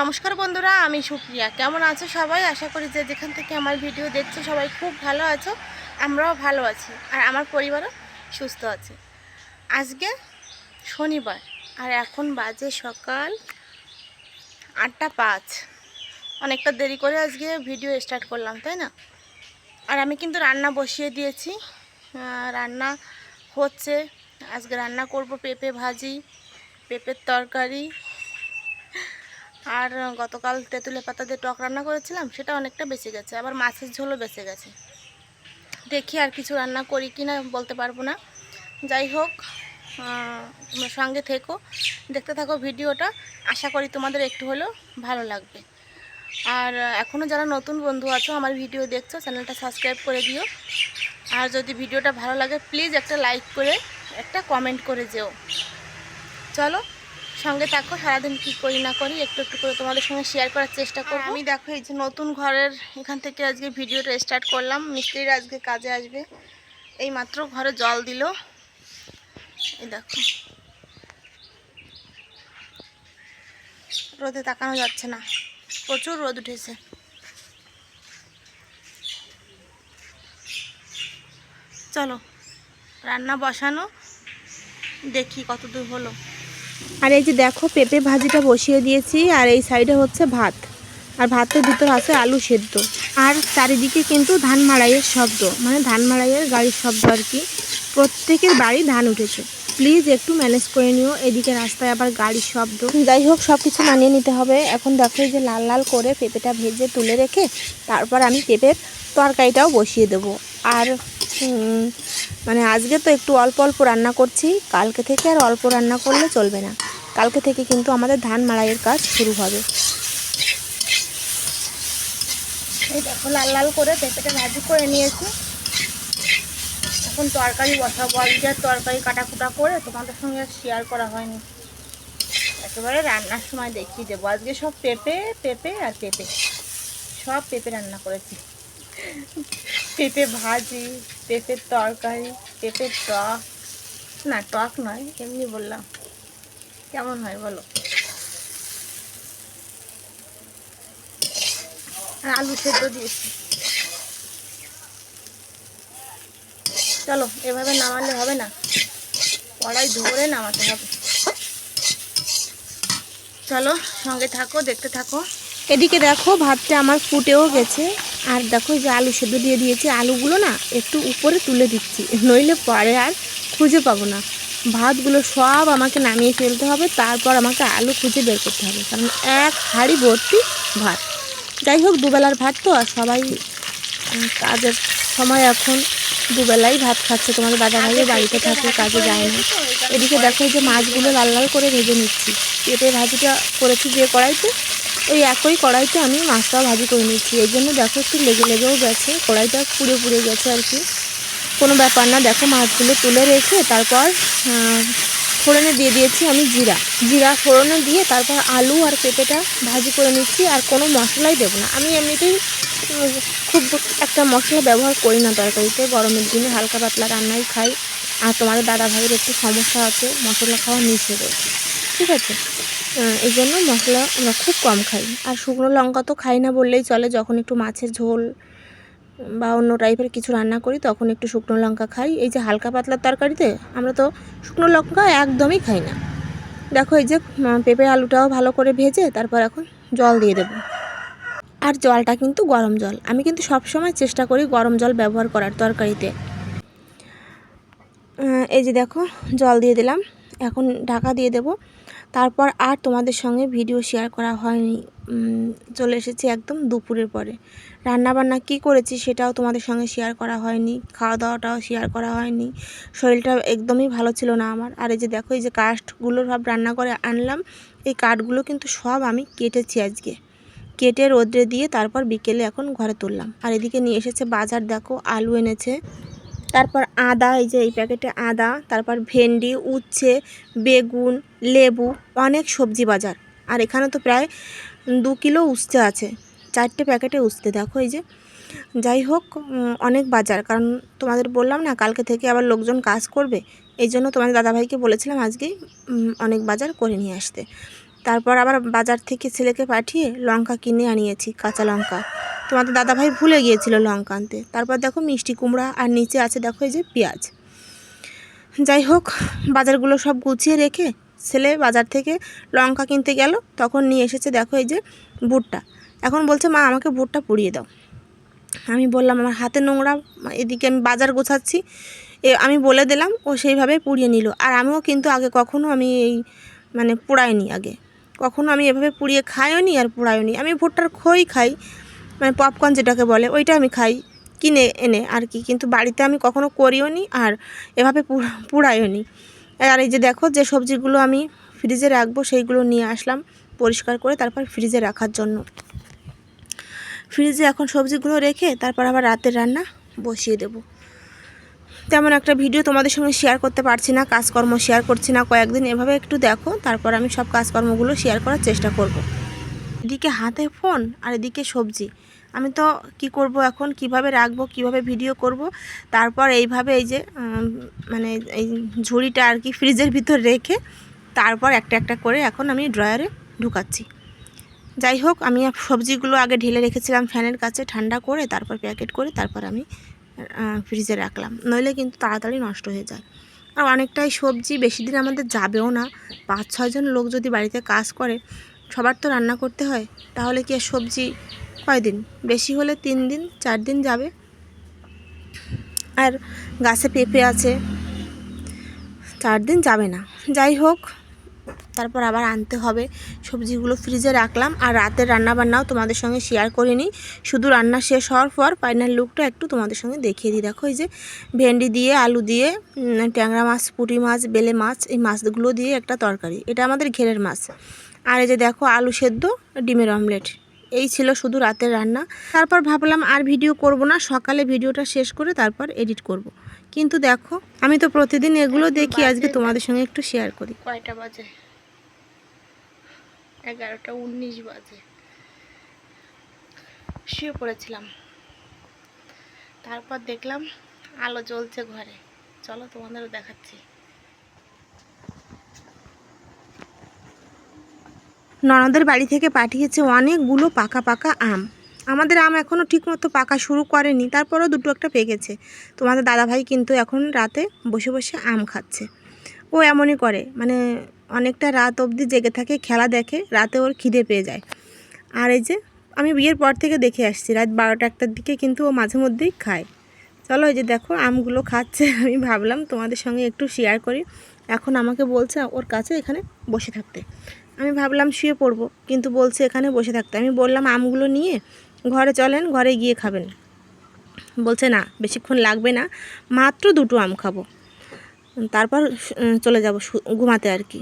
নমস্কার বন্ধুরা, আমি সুপ্রিয়া। কেমন আছো সবাই? আশা করি যে যেখান থেকে আমার ভিডিও দেখছ সবাই খুব ভালো আছো, আমরাও ভালো আছি, আর আমার পরিবারও সুস্থ আছে। আজকে শনিবার, আর এখন বাজে সকাল আটটা পাঁচ। অনেকটা দেরি করে আজকে ভিডিও স্টার্ট করলাম, তাই না? আর আমি কিন্তু রান্না বসিয়ে দিয়েছি। রান্না হচ্ছে, আজকে রান্না করব পেঁপে ভাজি, পেঁপের তরকারি আর গতকাল তেঁতুলের পাতা দিয়ে টক রান্না করেছিলাম, সেটা অনেকটা বেঁচে গেছে। আবার মাছের ঝোলও বেঁচে গেছে। দেখি আর কিছু রান্না করি কি না বলতে পারব না। যাই হোক তোমরা সঙ্গে থেকো, দেখতে থাকো ভিডিওটা। আশা করি তোমাদের একটু হলেও ভালো লাগবে। আর এখনও যারা নতুন বন্ধু আছো, আমার ভিডিও দেখছ, চ্যানেলটা সাবস্ক্রাইব করে দিও। আর যদি ভিডিওটা ভালো লাগে, প্লিজ একটা লাইক করে, একটা কমেন্ট করে যেও। চলো সঙ্গে থাকো সারাদিন কী করি না করি একটু একটু করে তোমাদের সঙ্গে শেয়ার করার চেষ্টা করব। আমি দেখো এই যে নতুন ঘরের এখান থেকে আজকে ভিডিওটা স্টার্ট করলাম। মিস্ত্রিরা আজকে কাজে আসবে। এই মাত্র ঘরে জল দিল। এই দেখো। রোদে তাকানো যাচ্ছে না। প্রচুর রোদ উঠেছে। চলো রান্না বসানো। দেখি কত দূর হলো। আর এই যে দেখো, পেঁপে ভাজিটা বসিয়ে দিয়েছি, আর এই সাইডে হচ্ছে ভাত। আর ভাতের ভিতর আছে আলু সেদ্ধ। আর চারিদিকে কিন্তু ধান মাড়াইয়ের শব্দ মানে ধান মাড়াইয়ের গাড়ির শব্দ আর কি। প্রত্যেকের বাড়ি ধান উঠেছে। প্লিজ একটু ম্যানেজ করে নিও, এদিকে রাস্তায় আবার গাড়ির শব্দ। যাই হোক সব কিছু মানিয়ে নিতে হবে। এখন দেখো এই যে লাল লাল করে পেঁপেটা ভেজে তুলে রেখে, তারপর আমি পেঁপের তরকারিটাও বসিয়ে দেবো। আর মানে আজকে তো একটু অল্প অল্প রান্না করছি, কালকে থেকে আর অল্প রান্না করলে চলবে না। কালকে থেকে কিন্তু আমাদের ধান মাড়াইয়ের কাজ শুরু হবে। এই দেখো, লাল লাল করে পেঁপেটা ভাজি করে নিয়েছি। এখন তরকারি বসাবো। আর তরকারি কাটাকুটা করে তোমাদের সঙ্গে শেয়ার করা হয়নি। একেবারে রান্নার সময় দেখিয়ে দেবো। আজকে সব পেঁপে পেঁপে আর পেঁপে। সব পেঁপে রান্না করেছি। পেঁপে ভাজি পেঁপের তরকারি, পেঁপের টক। না, টক নয়, এমনি বললাম। কেমন হয় বলো? আলু সেদ্ধ দিয়েছি। চলো, এভাবে নামালে হবে না। কড়াই ধরে নামাতে হবে। চলো, সঙ্গে থাকো, দেখতে থাকো। এদিকে দেখো, ভাতটা আমার ফুটেও গেছে। আর দেখো যে আলু সেদ্ধ দিয়ে দিয়েছি, আলুগুলো না একটু উপরে তুলে দিচ্ছি, নইলে পরে আর খুঁজে পাবো না। ভাতগুলো সব আমাকে নামিয়ে ফেলতে হবে, তারপর আমাকে আলু খুঁজে বের করতে হবে, কারণ এক হাঁড়ি ভর্তি ভাত। যাই হোক, দুবেলার ভাত তো, আর সবাই কাজের সময় এখন দুবেলাই ভাত খাচ্ছে, তোমাদের দাদা ভাইও বাড়িতে থাকে, কাজে যায় না। এদিকে দেখো যে মাছগুলো লাল লাল করে ভেজে নিচ্ছি, পেঁপে ভাজিটা করেছি যে কড়াইতে ওই একই কড়াইতে আমি মাছটা ভাজি করে নিচ্ছি। এই জন্য দেখো একটু লেগে লেগেও গেছে, কড়াইটা পুড়ে পুড়ে গেছে আর কি। কোনো ব্যাপার না, দেখো মাছগুলো তুলে রেখে তারপর ফোড়নে দিয়ে দিয়েছি আমি জিরা। জিরা ফোড়নে দিয়ে তারপর আলু আর পেঁপেটা ভাজি করে নিচ্ছি আর কোনো মশলাই দেবো না। আমি এমনিতেই খুব একটা মশলা ব্যবহার করি না তরকারিতে। গরমের দিনে হালকা পাতলা রান্নাই খাই। আর তোমাদের দাদা ভাইয়ের একটু সমস্যা আছে, মশলা খাওয়া নিষেধ ঠিক আছে? এই জন্য মশলা আমরা খুব কম খাই। আর শুকনো লঙ্কা তো খাই না বললেই চলে, যখন একটু মাছের ঝোল বা অন্য টাইপের কিছু রান্না করি, তখন একটু শুকনো লঙ্কা খাই। এই যে হালকা পাতলার তরকারিতে আমরা তো শুকনো লঙ্কা একদমই খাই না। দেখো এই যে পেঁপে আলুটাও ভালো করে ভেজে তারপর এখন জল দিয়ে দেবো। আর জলটা কিন্তু গরম জল। আমি কিন্তু সব সময় চেষ্টা করি গরম জল ব্যবহার করার তরকারিতে। এই যে দেখো, জল দিয়ে দিলাম। এখন ঢাকা দিয়ে দেব। তারপর আর তোমাদের সঙ্গে ভিডিও শেয়ার করা হয়নি। চলে এসেছি একদম দুপুরের পরে। রান্না বান্না কী করেছি সেটাও তোমাদের সঙ্গে শেয়ার করা হয়নি। খাওয়া দাওয়াটাও শেয়ার করা হয়নি। শরীরটা একদমই ভালো ছিল না আমার। আর এই যে দেখো, এই যে কাঠগুলো সব রান্না করে আনলাম, এই কাঠগুলো কিন্তু সব আমি কেটেছি আজকে। কেটে রোদ্রে দিয়ে তারপর বিকেলে এখন ঘরে তুললাম। আর এদিকে নিয়ে এসেছে বাজার, দেখো আলু এনেছে। তারপর আদা, এই যে এই প্যাকেটে আদা, তারপর ভেন্ডি, উচ্ছে, বেগুন, লেবু, অনেক সবজি বাজার। আর এখানে তো প্রায় দু কিলো উচ্ছে আছে। চারটে প্যাকেটে উচ্ছে, দেখো এই যে। যাই হোক অনেক বাজার। কারণ তোমাদের বললাম না, কালকে থেকে আবার লোকজন কাজ করবে। এই জন্য তোমাদের দাদাভাইকে বলেছিলাম আজকেই অনেক বাজার করে নিয়ে আসতে। তারপর আবার বাজার থেকে ছেলেকে পাঠিয়ে লঙ্কা কিনে আনিয়েছি, কাঁচা লঙ্কা। তোমাদের দাদাভাই ভুলে গিয়েছিল লঙ্কা আনতে। তারপর দেখো মিষ্টি কুমড়া আর নিচে আছে দেখো এই যে পেঁয়াজ। যাই হোক, বাজারগুলো সব গুছিয়ে রেখে ছেলে বাজার থেকে লঙ্কা কিনতে গেল, তখন নিয়ে এসেছে দেখো এই যে বুটটা এখন বলছে, মা, আমাকে বুটটা পুড়িয়ে দাও। আমি বললাম, আমার হাতে নোংরা, এদিকে আমি বাজার গোছাচ্ছি। এ, আমি বলে দিলাম, ও সেইভাবে পুড়িয়ে নিল। আর আমিও কিন্তু আগে কখনো আমি এই মানে পোড়াইনি আগে। কখনো আমি এভাবে পুড়িয়ে খাইও নি আর পোড়াইও নি আমি ভুট্টার খই খাই মানে পপকর্ন যেটাকে বলে, ওইটা আমি খাই। কিনে এনে আর কি। কিন্তু বাড়িতে আমি কখনো করিও নি আর এভাবে পুড়া- পুড়াইও নি। আর এই যে দেখো যে সবজিগুলো আমি ফ্রিজে রাখব, সেইগুলো নিয়ে আসলাম পরিষ্কার করে তারপর ফ্রিজে রাখার জন্য। ফ্রিজে এখন সবজিগুলো রেখে তারপর আবার রাতের রান্না বসিয়ে দেবো। তেমন একটা ভিডিও তোমাদের সঙ্গে শেয়ার করতে পারছি না, কাজকর্ম শেয়ার করছি না। কয়েকদিন এভাবে একটু দেখো, তারপর আমি সব কাজকর্মগুলো শেয়ার করার চেষ্টা করব। এদিকে হাতে ফোন আর এদিকে সবজি। আমি তো কি করব এখন? কীভাবে রাখব? কীভাবে ভিডিও করব? তারপর এইভাবে এই যে মানে এই ঝুড়িটা আর কি ফ্রিজের ভিতর রেখে তারপর একটা একটা করে এখন আমি ড্রয়ারে ঢুকাচ্ছি। যাই হোক, আমি সবজিগুলো আগে ঢেলে রেখেছিলাম ফ্যানের কাছে ঠান্ডা করে, তারপর প্যাকেট করে, তারপর আমি ফ্রিজে রাখলাম। নইলে কিন্তু তাড়াতাড়ি নষ্ট হয়ে যায়। আর অনেকটাই সবজি, বেশি দিন আমাদের যাবেও না। পাঁচ ছয়জন লোক যদি বাড়িতে কাজ করে সবার তো রান্না করতে হয়, তাহলে কি আর সবজি কয়দিন বেশি হলে তিন দিন, চার দিন যাবে। আর গাছে পেঁপে আছে, চার দিন যাবে না। যাই হোক তারপর আবার আনতে হবে। সবজিগুলো ফ্রিজে রাখলাম আর রাতের রান্না বান্নাও তোমাদের সঙ্গে শেয়ার করিনি শুধু রান্না শেষ হওয়ার পর ফাইনাল লুকটা একটু তোমাদের সঙ্গে দেখিয়ে দিই। দেখো এই যে ভেন্ডি দিয়ে, আলু দিয়ে ট্যাংরা মাছ, পুঁটি মাছ, বেলে মাছ, এই মাছগুলো দিয়ে একটা তরকারি। এটা আমাদের ঘেরের মাছ। আর এই যে দেখো আলু সেদ্ধ, ডিমের অমলেট এই ছিল শুধু রাতের রান্না। তারপর ভাবলাম আর ভিডিও করব না। সকালে ভিডিওটা শেষ করে তারপর এডিট করব। কিন্তু দেখো আমি তো প্রতিদিন এগুলো দেখি আজকে তোমাদের সঙ্গে একটু শেয়ার করি। কয়টা বাজে? এগারোটা উনিশ বাজে। শুয়ে পড়েছিলাম। তারপর দেখলাম আলো জ্বলছে ঘরে। চলো তোমাদেরও দেখাচ্ছি। ননদের বাড়ি থেকে পাঠিয়েছে অনেকগুলো পাকা পাকা আম। আমাদের আম এখনও ঠিকমতো পাকা শুরু করেনি, তারপরেও দুটো একটা পেকেছে। তোমাদের দাদাভাই কিন্তু এখন রাতে বসে বসে আম খাচ্ছে। ও এমনই করে মানে অনেকটা রাত অবধি জেগে থাকে, খেলা দেখে, রাতে ওর খিদে পেয়ে যায়। আর এই যে, আমি বিয়ের পর থেকে দেখে আসছি, রাত বারোটা একটার দিকে কিন্তু ও মাঝে মধ্যেই খায়। চলো এই যে দেখো, আমগুলো খাচ্ছে, আমি ভাবলাম তোমাদের সঙ্গে একটু শেয়ার করি। এখন আমাকে বলছে ওর কাছে এখানে বসে থাকতে। আমি ভাবলাম শুয়ে পড়ব, কিন্তু বলছে এখানে বসে থাকতে। আমি বললাম আমগুলো নিয়ে ঘরে চলেন, ঘরে গিয়ে খাবেন। বলছে, না, বেশিক্ষণ লাগবে না, মাত্র দুটো আম খাব। তারপর চলে যাব ঘুমাতে আর কি।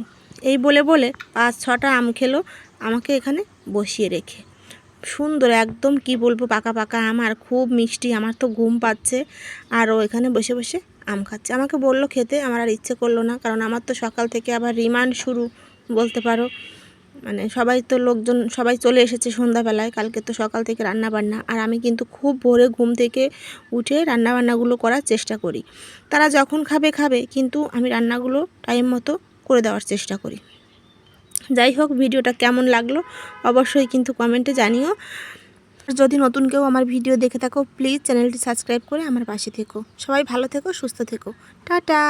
এই বলে বলে পাঁচ, ছটা আম খেলো, আমাকে এখানে বসিয়ে রেখে। সুন্দর, একদম কি বলব, পাকা পাকা আম, আর খুব মিষ্টি, আমার তো ঘুম পাচ্ছে। আর ও এখানে বসে বসে আম খাচ্ছে। আমাকে বলল, খেতে আমার আর ইচ্ছে করল না, কারণ আমার তো সকাল থেকে আবার রিমান্ড শুরু, বলতে পারো। মানে সবাই তো লোকজন, সবাই চলে এসেছে সন্ধ্যাবেলায়, কালকে তো সকাল থেকে রান্না বান্না আর আমি কিন্তু খুব ভোরে ঘুম থেকে উঠে রান্না বান্নাগুলো করার চেষ্টা করি। তারা যখন খাবে খাবে, কিন্তু আমি রান্নাগুলো টাইম মতো করে দেওয়ার চেষ্টা করি। যাই হোক, ভিডিওটা কেমন লাগল অবশ্যই কিন্তু কমেন্টে জানিও। যদি নতুন কেউ আমার ভিডিও দেখে থাকো, প্লিজ চ্যানেলটি সাবস্ক্রাইব করে আমার পাশে থেকো। সবাই ভালো থেকো, সুস্থ থেকো। টাটা!